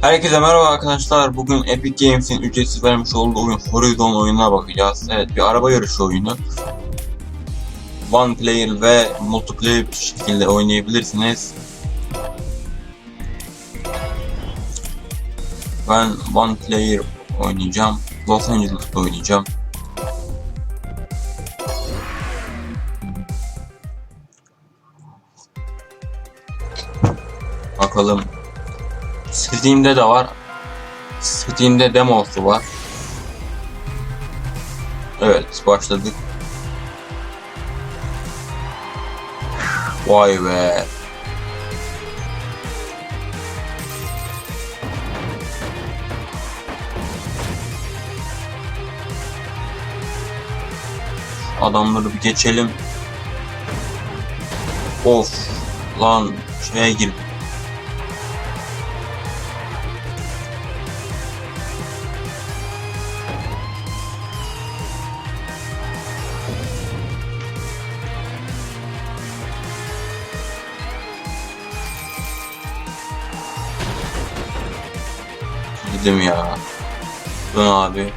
Herkese merhaba arkadaşlar. Bugün Epic Games'in ücretsiz vermiş olduğu oyun Horizon oyununa bakacağız. Evet bir araba yarışı oyunu. One player ve multiplayer bir şekilde oynayabilirsiniz. Ben one player oynayacağım. Los Angeles'ta oynayacağım. Bakalım Steam'de de var. Steam'de demosu var. Evet başladık. Vay be. Adamları bir geçelim. Of lan şeye girdim. Gidim ya. Dön abi.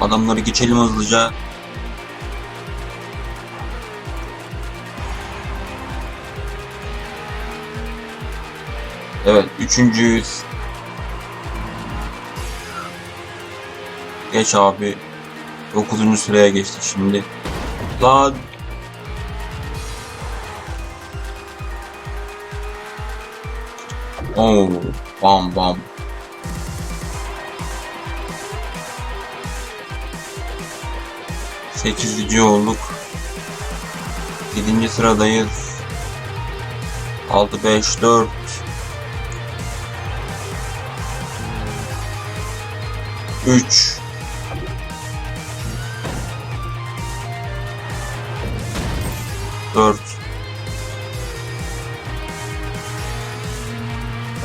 Adamları geçelim hızlıca. Evet, üçüncüyüz. Geç abi. Dokuzuncu sıraya geçtik şimdi. Lan. Oo, bam bam. Sekizinci olduk. Yedinci sıradayız. Altı beş dört. Üç. Dört.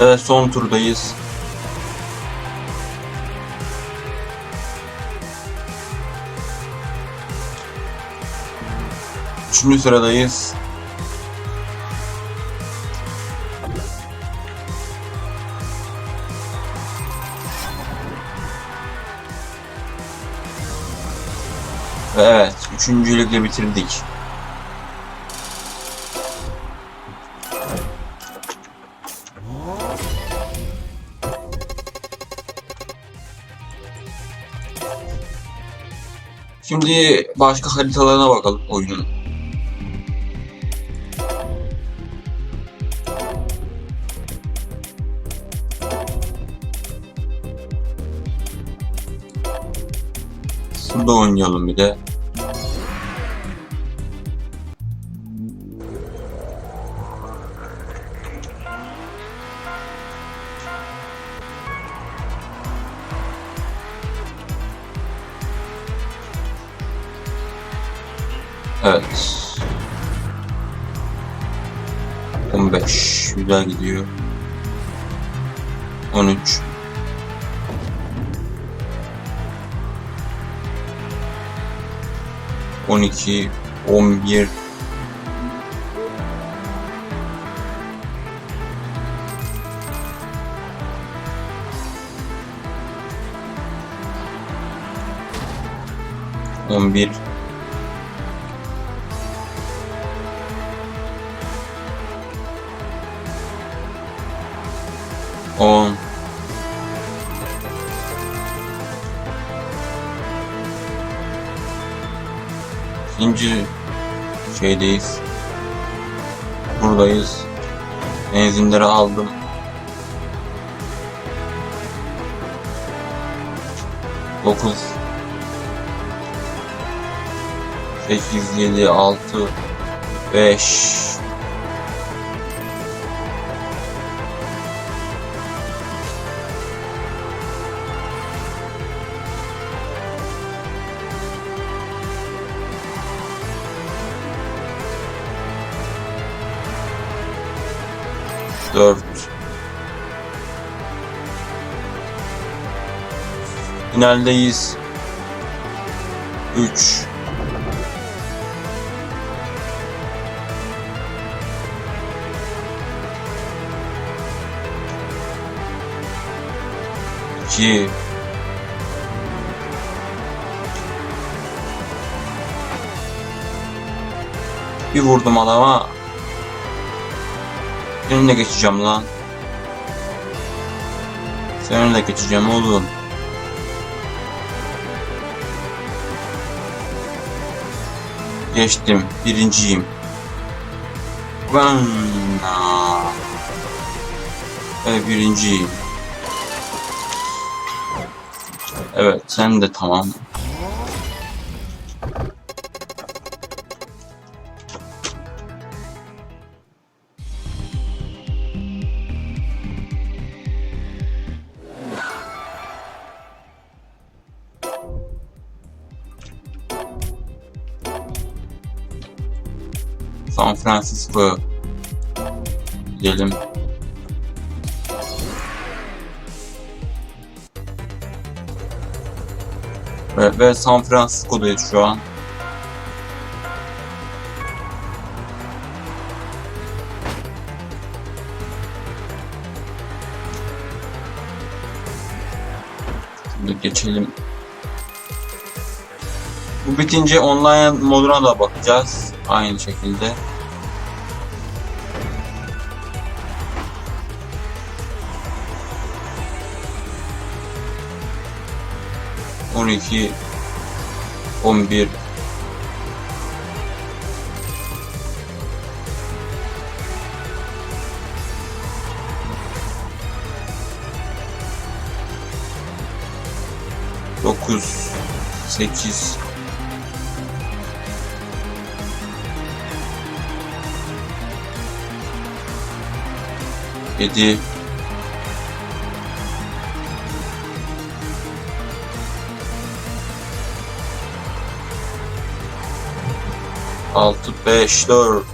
Evet son turdayız. Üçüncü sıradayız. Ve evet, üçüncülükle bitirdik. Şimdi başka haritalarına bakalım oyunun. Şurada oynayalım bir de. Evet. 15 güzel gidiyor. 13 12 11 11 İkinci şeydeyiz. Buradayız. Benzinleri aldım. Dokuz. Sekiz, yedi, altı, beş. Dört. Finaldeyiz. Üç. 2 Bir vurdum adama. Önüne geçeceğim lan. Seninle de geçeceğim oğlum. Geçtim. Birinciyim. Ben ve birinciyim. Evet sen de tamam. San Francisco gidelim. Ve, ve San Francisco'dayız şu an. Şimdi geçelim. Bitince online moduna da bakacağız. Aynı şekilde. On iki, on bir, dokuz, sekiz, yedi, altı, beş, dört,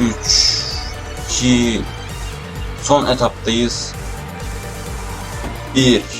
üç, iki, son etaptayız. Bir.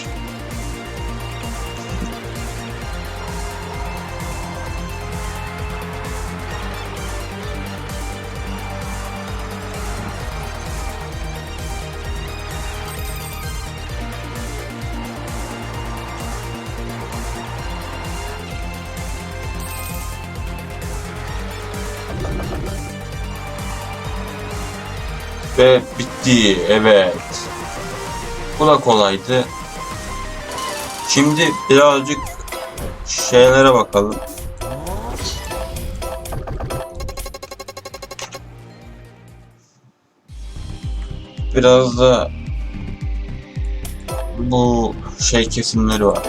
Ve bitti. Evet. Bu da kolaydı. Şimdi birazcık şeylere bakalım. Biraz da bu şey kesimleri var.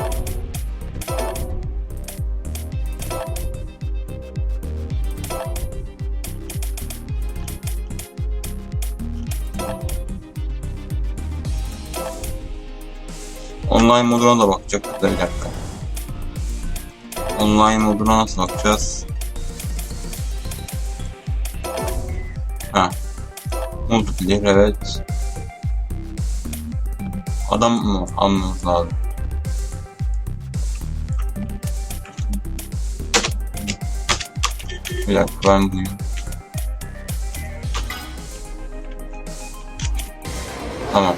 Online moduna da bakacaktık da bir dakika. Online moduna nasıl bakacağız? Ha. Multiplayer evet. Adam mı almamız lazım? Bir dakika ben buyum. Tamam.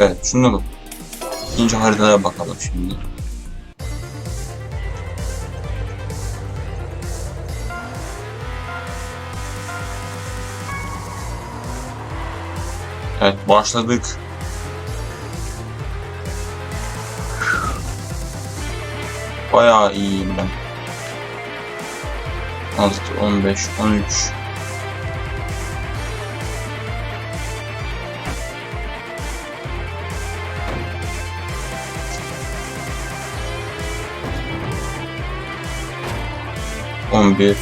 Evet, şunu bak. İkinci haritaya bakalım şimdi. Evet, başladık. Bayağı iyiyim ben. 16, 15, 13, on bir,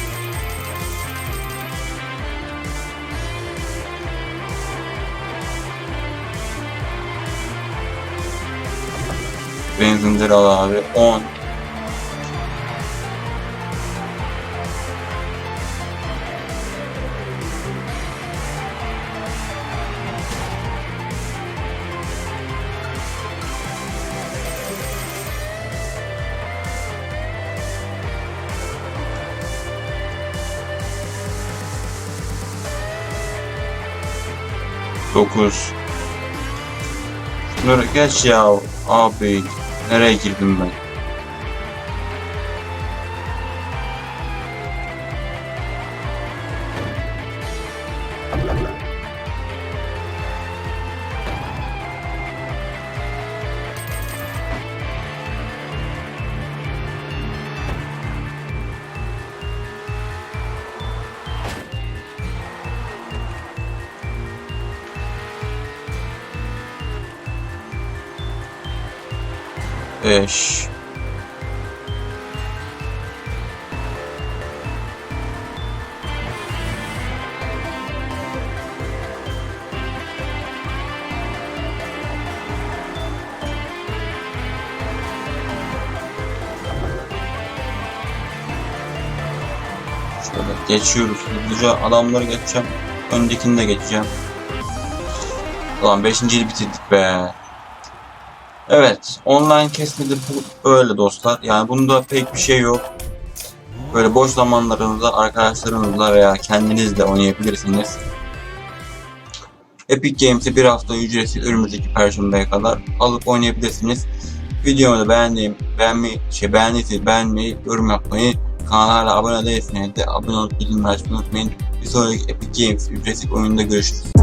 benzinleri al abi. 10 9 Şunları geç ya abi nereye girdim ben? Beş. Şöyle geçiyoruz hızlıca adamları geçeceğim. Öndekini de geçeceğim. Ulan beşinciyi bitirdik be. Evet, online kesmede bu böyle dostlar. Yani bunda pek bir şey yok. Böyle boş zamanlarınızda arkadaşlarınızla veya kendinizle oynayabilirsiniz. Epic Games'i bir hafta ücretsiz önümüzdeki perşembeye kadar alıp oynayabilirsiniz. Videomu da beğendiğim, beğenmeyi, şey beğendiyseniz beğenmeyi, yorum yapmayı, kanala hala abone değilseniz de abone olup bildirimleri açmayı unutmayın. Bir sonraki Epic Games ücretsiz oyunda görüşürüz.